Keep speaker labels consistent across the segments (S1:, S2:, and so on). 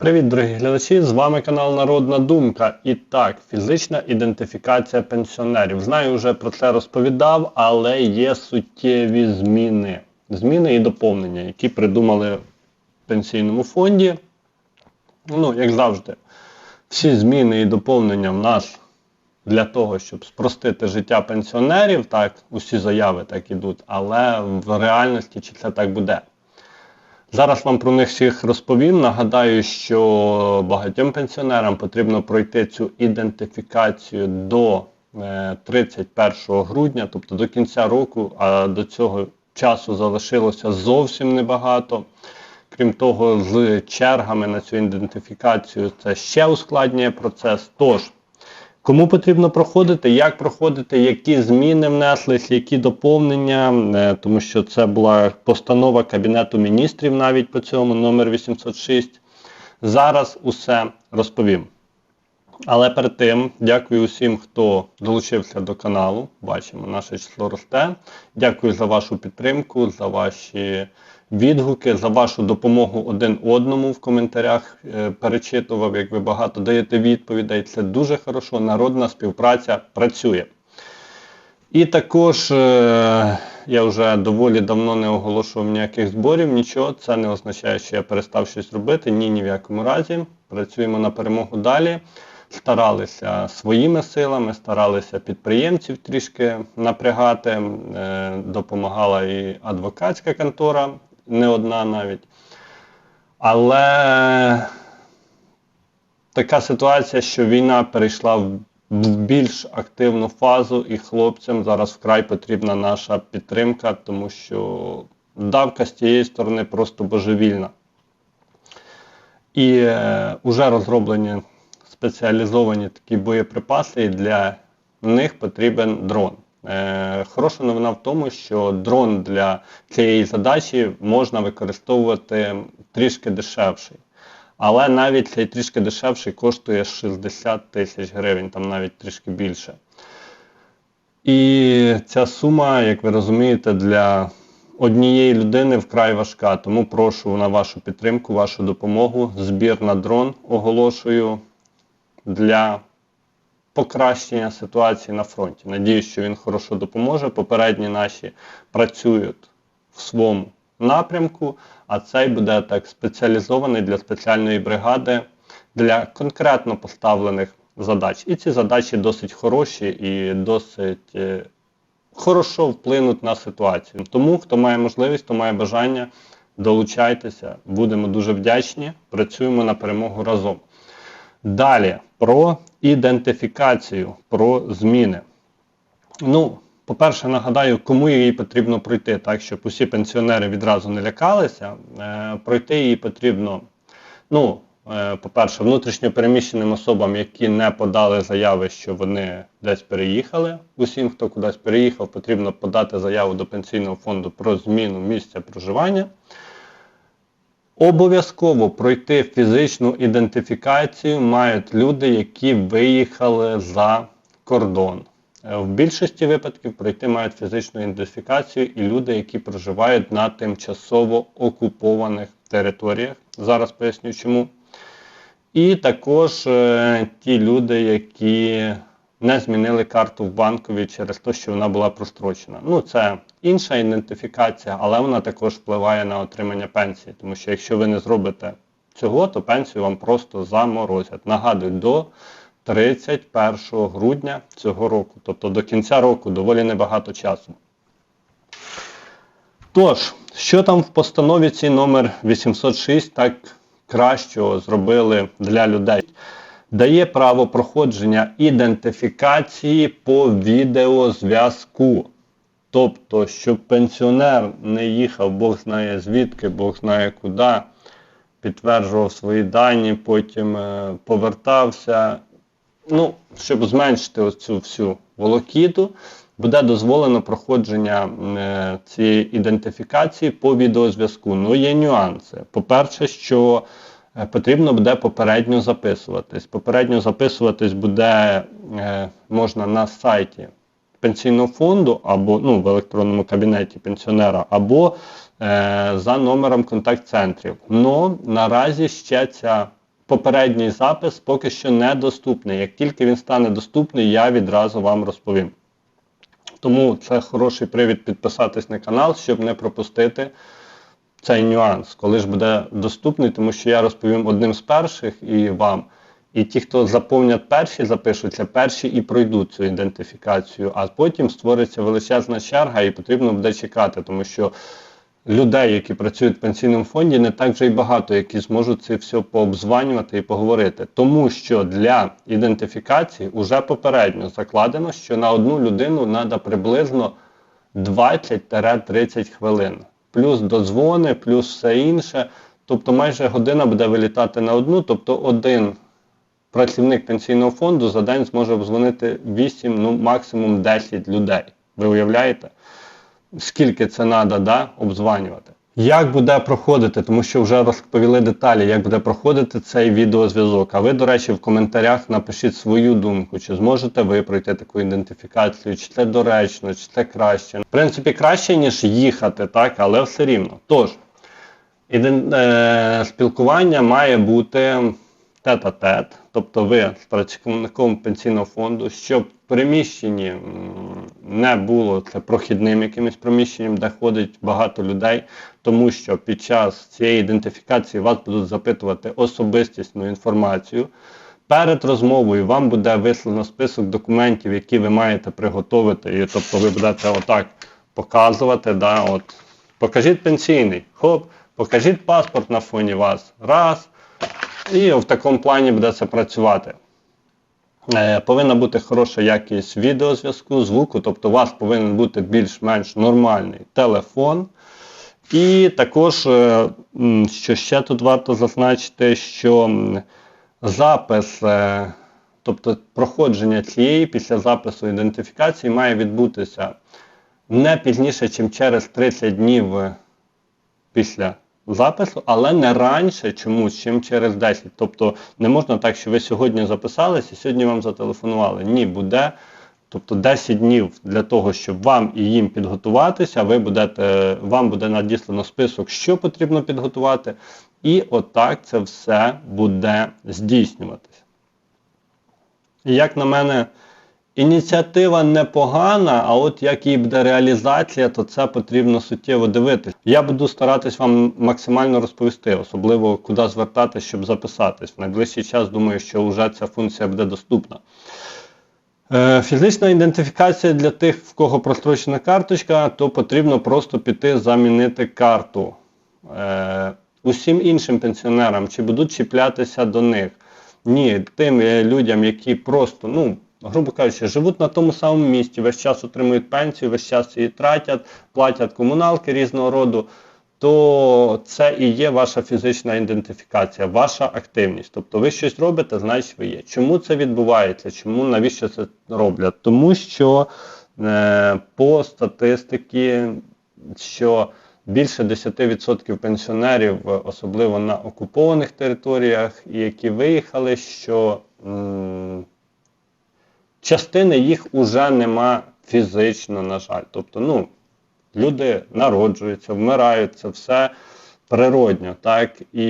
S1: Привіт, дорогі глядачі! З вами канал Народна Думка. І так, фізична ідентифікація пенсіонерів. Знаю, вже про це розповідав, але є суттєві зміни. Зміни і доповнення, які придумали в пенсійному фонді. Ну, як завжди, всі зміни і доповнення в нас для того, щоб спростити життя пенсіонерів, так, усі заяви так ідуть, але в реальності чи це так буде. Зараз вам про них всіх розповім. Нагадаю, що багатьом пенсіонерам потрібно пройти цю ідентифікацію до е, 31 грудня, тобто до кінця року, а до цього часу залишилося зовсім небагато. Крім того, з чергами на цю ідентифікацію це ще ускладнює процес. Тож, Кому потрібно проходити, як проходити, які зміни внеслись, які доповнення, е, тому що це була постанова Кабінету міністрів навіть по цьому, номер 806. Зараз усе розповім. Але перед тим, дякую усім, хто долучився до каналу. Бачимо, наше число росте. Дякую за вашу підтримку, за ваші відгуки, за вашу допомогу один одному в коментарях. Е, Перечитував, як ви багато даєте відповідей. Це дуже хорошо. Народна співпраця працює. І також е, я вже доволі давно не оголошував ніяких зборів, нічого. Це не означає, що я перестав щось робити. Ні, ні в якому разі. Працюємо на перемогу далі. Старалися своїми силами, старалися підприємців трішки напрягати. Е, допомагала і адвокатська контора, не одна навіть. Але така ситуація, що війна перейшла в більш активну фазу, і хлопцям зараз вкрай потрібна наша підтримка, тому що давка з тієї сторони просто божевільна. І вже е, розроблені спеціалізовані такі боєприпаси, і для них потрібен дрон. Е, Хороша новина в тому, що дрон для цієї задачі можна використовувати трішки дешевший. Але навіть цей трішки дешевший коштує 60 тисяч гривень, там навіть трішки більше. І ця сума, як ви розумієте, для однієї людини вкрай важка. Тому прошу на вашу підтримку, вашу допомогу. Збір на дрон оголошую для покращення ситуації на фронті. Надіюсь, що він хорошо допоможе. Попередні наші працюють в своєму напрямку, а цей буде так спеціалізований для спеціальної бригади для конкретно поставлених задач. І ці задачі досить хороші і досить е, хорошо вплинуть на ситуацію. Тому, хто має можливість, хто має бажання, долучайтеся, будемо дуже вдячні, працюємо на перемогу разом. Далі про ідентифікацію, про зміни. Ну, по-перше, нагадаю, кому її потрібно пройти, так, щоб усі пенсіонери відразу не лякалися. Е, пройти її потрібно, ну, е, по-перше, внутрішньо переміщеним особам, які не подали заяви, що вони десь переїхали. Усім, хто кудись переїхав, потрібно подати заяву до пенсійного фонду про зміну місця проживання. Обов'язково пройти фізичну ідентифікацію мають люди, які виїхали за кордон. Е, в більшості випадків пройти мають фізичну ідентифікацію і люди, які проживають на тимчасово окупованих територіях. Зараз поясню чому. І також е, ті люди, які не змінили карту в банкові через те, що вона була прострочена. Ну, це інша ідентифікація, але вона також впливає на отримання пенсії. Тому що якщо ви не зробите цього, то пенсію вам просто заморозять. Нагадую, до 31 грудня цього року, тобто до кінця року доволі небагато часу. Тож, що там в постанові цій номер 806 так кращого зробили для людей? Дає право проходження ідентифікації по відеозв'язку. Тобто, щоб пенсіонер не їхав, Бог знає звідки, Бог знає куди, підтверджував свої дані, потім е, повертався ну, щоб зменшити оцю всю волокіту, буде дозволено проходження е, цієї ідентифікації по відеозв'язку. Ну, є нюанси. По-перше, що потрібно буде попередньо записуватись. Попередньо записуватись буде е, можна на сайті пенсійного фонду або ну, в електронному кабінеті пенсіонера, або е, за номером контакт-центрів. Но наразі ще ця попередній запис поки що недоступний. Як тільки він стане доступний, я відразу вам розповім. Тому це хороший привід підписатись на канал, щоб не пропустити цей нюанс, коли ж буде доступний, тому що я розповім одним з перших і вам. І ті, хто заповнять перші, запишуться, перші і пройдуть цю ідентифікацію, а потім створиться величезна черга і потрібно буде чекати, тому що людей, які працюють в пенсійному фонді, не так вже й багато, які зможуть це все пообзванювати і поговорити. Тому що для ідентифікації вже попередньо закладено, що на одну людину треба приблизно 20-30 хвилин. Плюс дозвони, плюс все інше. Тобто майже година буде вилітати на одну, тобто один працівник пенсійного фонду за день зможе обзвонити 8, ну максимум 10 людей. Ви уявляєте? Скільки це треба да, обдзванювати? Як буде проходити, тому що вже розповіли деталі, як буде проходити цей відеозв'язок. А ви, до речі, в коментарях напишіть свою думку, чи зможете ви пройти таку ідентифікацію, чи це доречно, чи це краще. В принципі, краще, ніж їхати, так, але все рівно. Тож, іден... е... спілкування має бути тет-а-тет, тобто ви з працівником пенсійного фонду, щоб в приміщенні не було це прохідним якимось приміщенням, де ходить багато людей, тому що під час цієї ідентифікації вас будуть запитувати особистісну інформацію. Перед розмовою вам буде вислано список документів, які ви маєте приготувати, і тобто ви будете отак показувати. да, от, Покажіть пенсійний, хоп, покажіть паспорт на фоні вас. Раз. І в такому плані буде це працювати. Е, повинна бути хороша якість відеозв'язку, звуку, тобто у вас повинен бути більш-менш нормальний телефон. І також, е, що ще тут варто зазначити, що запис, е, тобто проходження цієї після запису ідентифікації має відбутися не пізніше, ніж через 30 днів після запису, але не раніше чомусь, чим через 10. Тобто не можна так, що ви сьогодні записались і сьогодні вам зателефонували. Ні, буде. Тобто 10 днів для того, щоб вам і їм підготуватися, ви будете, вам буде надіслано список, що потрібно підготувати. І отак це все буде здійснюватися. І як на мене, Ініціатива непогана, а от як її буде реалізація, то це потрібно суттєво дивитися. Я буду старатись вам максимально розповісти, особливо куди звертатись, щоб записатись. В найближчий час думаю, що вже ця функція буде доступна. Е, фізична ідентифікація для тих, в кого прострочена карточка, то потрібно просто піти замінити карту. Е, усім іншим пенсіонерам чи будуть чіплятися до них. Ні, тим людям, які просто, ну, грубо кажучи, живуть на тому самому місці, весь час отримують пенсію, весь час її тратять, платять комуналки різного роду, то це і є ваша фізична ідентифікація, ваша активність. Тобто ви щось робите, значить ви є. Чому це відбувається? Чому навіщо це роблять? Тому що е, по статистиці, що більше 10% пенсіонерів, особливо на окупованих територіях, які виїхали, що м частини їх уже нема фізично, на жаль. Тобто, ну, люди народжуються, вмирають, це все природньо, так, і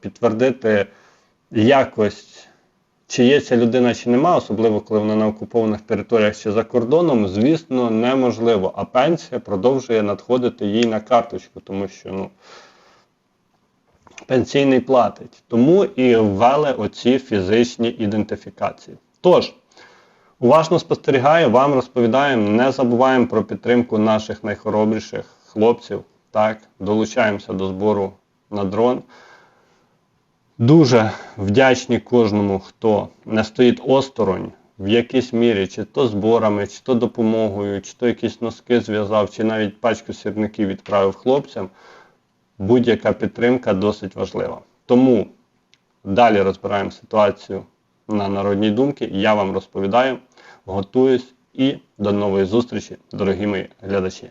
S1: підтвердити якось, чи є ця людина, чи нема, особливо коли вона на окупованих територіях чи за кордоном, звісно, неможливо. А пенсія продовжує надходити їй на карточку, тому що, ну, пенсійний платить. Тому і ввели оці фізичні ідентифікації. Тож, Уважно спостерігаю, вам розповідаємо, не забуваємо про підтримку наших найхоробріших хлопців. Так, Долучаємося до збору на дрон. Дуже вдячні кожному, хто не стоїть осторонь в якійсь мірі, чи то зборами, чи то допомогою, чи то якісь носки зв'язав, чи навіть пачку сірників відправив хлопцям. Будь-яка підтримка досить важлива. Тому далі розбираємо ситуацію на народній думки. Я вам розповідаю, готуюсь і до нової зустрічі, дорогі мої глядачі.